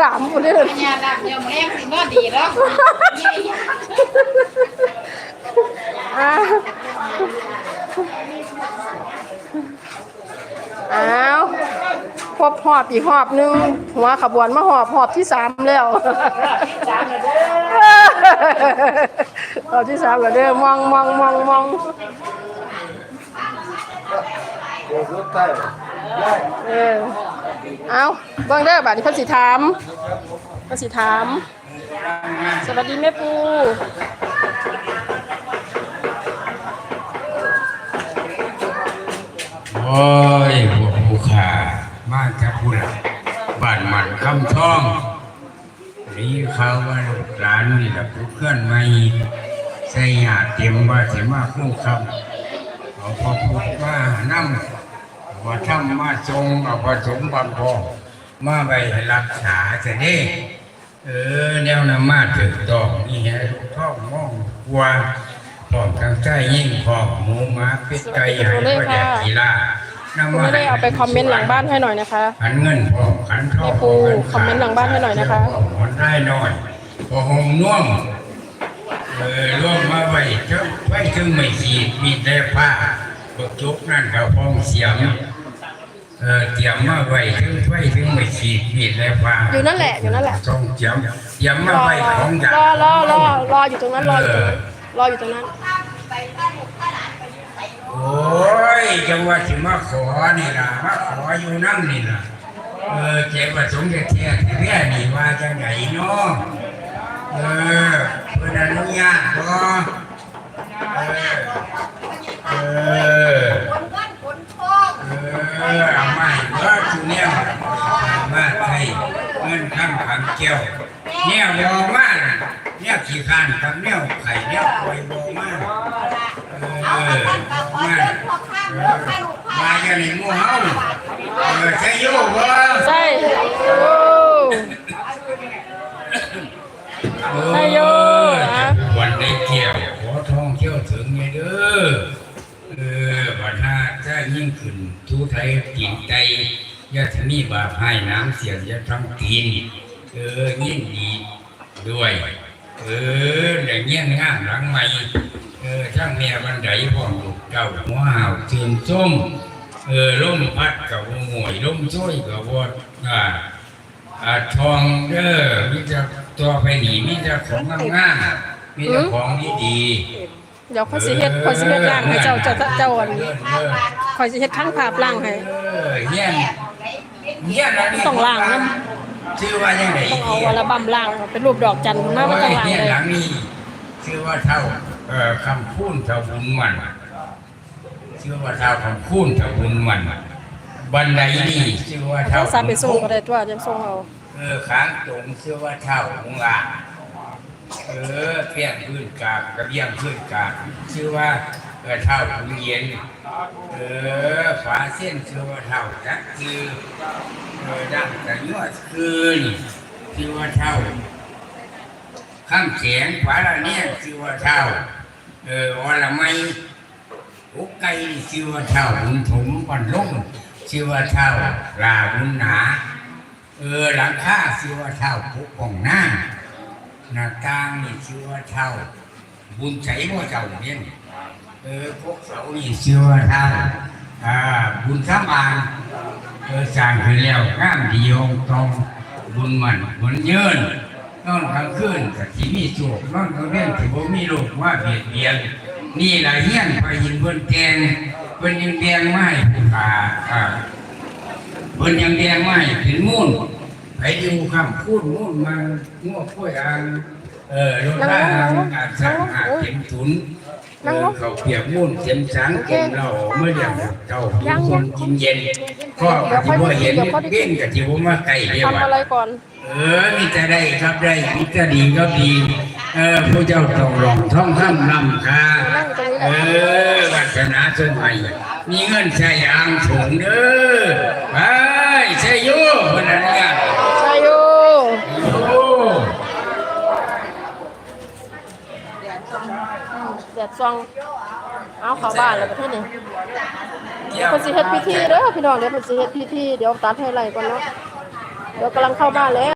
สามคนเลยปัญญาดับเดียวแม่งสิบ่ดีหรอกอ้าวอ้าวครบหอบอีกหอบหนึง หัวขบวนมาหอบหอบที่สามแล้ว หอบที่สามแล้วเด้อมองมองมองมอง เดี๋ยวรถใต้ได้เออ เอาเบิ่งเด้อบัดนี้เพิ่นสิถามเพิ่นสิถาม สวัสดีแม่ปูโอ้ยพวกผู้ขามาจากผู้หลักบ้านมันคำท่องนี่เขาว่าลูกหลานนี่แหละผู้เคลื่อนไม่ใส่หาเตรียมว่าสิมาคู่คำเอาพอพูดมานั่ง ว่าทำมาทรงเอาผสมบางพอมาไปรักษาจะได้เออแนวนำมาถึงต้องนี่ฮะลูกท้องมองกลัวพร้อมทางใจยิ่งพร้อมหมูหมาเป็ดไก่ให้ก็แดกกีฬาคุณไม่ได้เอาไปคอมเมนต์หลังบ้านให้หน่อยนะคะขันเงินพอขันทองแม่ปูคอมเมนต์หลังบ้านให้หน่อยนะคะหอนได้หน่อยพอหงน่วมเออร่วมมาไว้เจ้าไว้ถึงไม่ขีดมีแต่ผ้า บกจุกนั่นกับห้องเสียงเออเตรียมมาไว้ถึงไว้ถึงไม่ขีดมีแต่ผ้าอยู่นั่นแหละอยู่นั่นแหละต้องเตรียมเตรียมรมาอไว้ของอยางรอรอรอรออยู่ตรงนั้นรออยู่ตรงนั้นรออยู่ตรงนั้นโอ้ยจังว่าสิมาขอนี่ล่ะมาขออยู่นั่งนี่ล่ะเออเจ้าประสงค์จะเทียบเรียนี่ว่าจังไหนเนาะเออเพื่อนอนุญาตบ่เออเออเออเอามาให้เบิดทุเนี่ยมาให้เงิน ข้ามขังเกี่ยวเนี่ยบ่มาน่ะเนี่ยขี้ข้านกับเนี่ยไข่เนี่ยปล่อยบ่มากเออมามาอย่างนี้หมู่เฮาเออใช่ยูบ่ใช่โอ้ใช่ยนะวันได้เที่ยวขอท่องเที่ยวถึงไงเด้อเออบัดหน้าถ้ายิ่งขึ้นทุไทยกินใจ ยาทนีบาปให้น้ำเสียงยาทั้งกินเออยิ่งดีด้วย เออแต่เงี้ยงามหลังใหม่ เออทั้งเมียบันไดพ่อลูกเก่าหัวหาวเทียนส้มเออลมพัดกับหวยลมช่วยกับวอดอ่าอาทองเด้อมิจะตัวไปหนีมิจะของงามๆมิจะของดีเดี๋ยวค่อยสิเฮ็ดค่อยสิเฮ็ดล่างให้เจ้าเจ้าเจ้าอันเด้อเด้อค่อยสิเฮ็ดทั้งภาพล่างให้เออเฮีย นเฮียนอันนี้ต้องล้างนชื่อว่ายังไงต้องเอาอัลบั้มล่างเป็นรูปดอกจันทร์มาไม่ต้องล่างเฮียนเลยหลังนี้ชื่อว่าเท่าเอ่อคำพูนเท่าบุญมันชื่อว่าเท่าคำพูนเท่าบุญมันบันไดนี่ชื่อว่าเท่าต้องสาไปส่งก็ได้ตัวจังส่งเอาเออขางตรงชื่อว่าเท่าของลาเออเปลี่ยนพื้นกลางกระเบียงพื้นกลางชื่อว่าเออเท่าขุนเย็น เออฝาเส้นชื่อว่าเท่าจักคือเออดังกระยวดคืนชื่อว่าเท่าข้ามเสียงฝาละเนี่ยชื่อว่าเท่าเออวละไม่อุกไก่ชื่อว่าเท่าหุนถมปันลงชื่อว่าเท่าลาหุนหนาเออหลังคาชื่อว่าเท่าปุกป่องหน้าหน้าต่างนี่ชื่อว่าเท่าบุญใจว่าเจ้าเนี่ย เออพวกเสานี่ชื่อว่าเท่าอ่าบุญสามอางเออสร้างขึ้นแล้วงามดีองค์ตรงบุญมันบุญเยินนอนกลางคืนกับที่มีโศกนอนกลางเว้นที่บ่มีโรคว่าเบียดเบียนนี่ละเฮียนไปยินเพิ่นแกงเพิ่นยังแดงไม้ผู้ขาอ่าเพิ่นยังแดงไม้ถึงมุ่นไปดูคำพูดมุ่นมาง้อค่อยอ่างเออลงได้อ่างอ่านสังหาเข็มถุน เออเขาเปียกมุ่นเข็มสังเข็มเราเมื่ออย่างเจ้าผิวคนกินเย็นก็ปฏิบัติเห็นเบี้ยนกับที่ผมมาไก่เดียวทำอะไรก่อนเออมีแต่ได้ครับได้มีแต่ดีก็ดีเออผู้เจ้าต้องหลอกท่องคำนำคาเออวัฒนาสมัยมีเงินใช้อ่างถุงเด้อไปใช่อยูคนนั้นเนี่ย ใช่โย โอ้ แดดซองเอาเข้าบ้านแล้วประเทศนี้เดี๋ยวเพิ่นสิเฮ็ดพิธีเด้อพี่น้องเดี๋ยวเพิ่นสิเฮ็ดพิธีเดี๋ยวตัดให้ไหลก่อนเนาะเดี๋ยวกำลังเข้าบ้านแล้ว